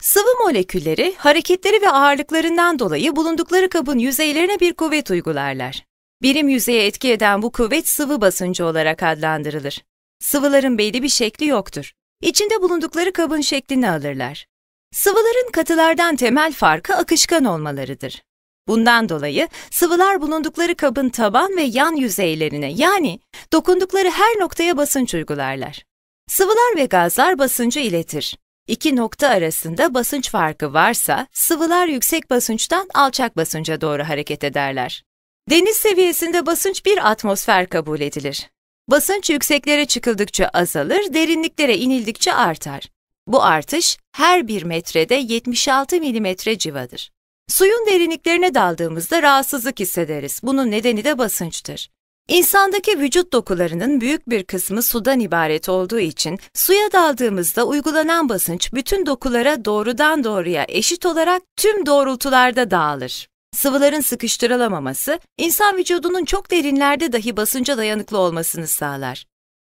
Sıvı molekülleri hareketleri ve ağırlıklarından dolayı bulundukları kabın yüzeylerine bir kuvvet uygularlar. Birim yüzeye etki eden bu kuvvet sıvı basıncı olarak adlandırılır. Sıvıların belli bir şekli yoktur. İçinde bulundukları kabın şeklini alırlar. Sıvıların katılardan temel farkı akışkan olmalarıdır. Bundan dolayı sıvılar bulundukları kabın taban ve yan yüzeylerine yani dokundukları her noktaya basınç uygularlar. Sıvılar ve gazlar basıncı iletir. İki nokta arasında basınç farkı varsa sıvılar yüksek basınçtan alçak basınca doğru hareket ederler. Deniz seviyesinde basınç bir atmosfer kabul edilir. Basınç yükseklere çıkıldıkça azalır, derinliklere inildikçe artar. Bu artış her bir metrede 76 milimetre civadır. Suyun derinliklerine daldığımızda rahatsızlık hissederiz. Bunun nedeni de basınçtır. İnsandaki vücut dokularının büyük bir kısmı sudan ibaret olduğu için suya daldığımızda uygulanan basınç bütün dokulara doğrudan doğruya eşit olarak tüm doğrultularda dağılır. Sıvıların sıkıştırılamaması, insan vücudunun çok derinlerde dahi basınca dayanıklı olmasını sağlar.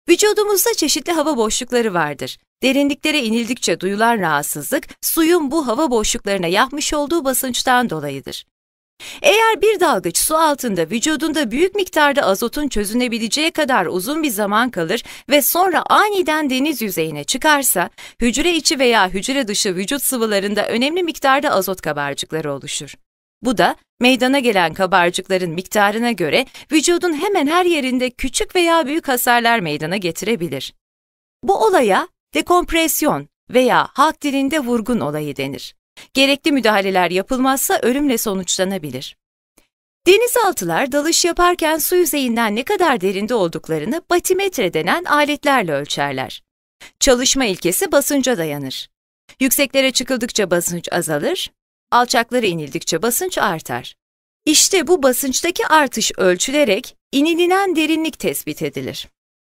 Vücudumuzda çeşitli hava boşlukları vardır. Derinliklere inildikçe duyulan rahatsızlık, suyun bu hava boşluklarına yapmış olduğu basınçtan dolayıdır. Eğer bir dalgıç su altında vücudunda büyük miktarda azotun çözünebileceği kadar uzun bir zaman kalır ve sonra aniden deniz yüzeyine çıkarsa, hücre içi veya hücre dışı vücut sıvılarında önemli miktarda azot kabarcıkları oluşur. Bu da meydana gelen kabarcıkların miktarına göre vücudun hemen her yerinde küçük veya büyük hasarlar meydana getirebilir. Bu olaya dekompresyon veya halk dilinde vurgun olayı denir. Gerekli müdahaleler yapılmazsa ölümle sonuçlanabilir. Denizaltılar dalış yaparken su yüzeyinden ne kadar derinde olduklarını batimetre denen aletlerle ölçerler. Çalışma ilkesi basınca dayanır. Yükseklere çıkıldıkça basınç azalır, alçaklara inildikçe basınç artar. İşte bu basınçtaki artış ölçülerek inilinen derinlik tespit edilir.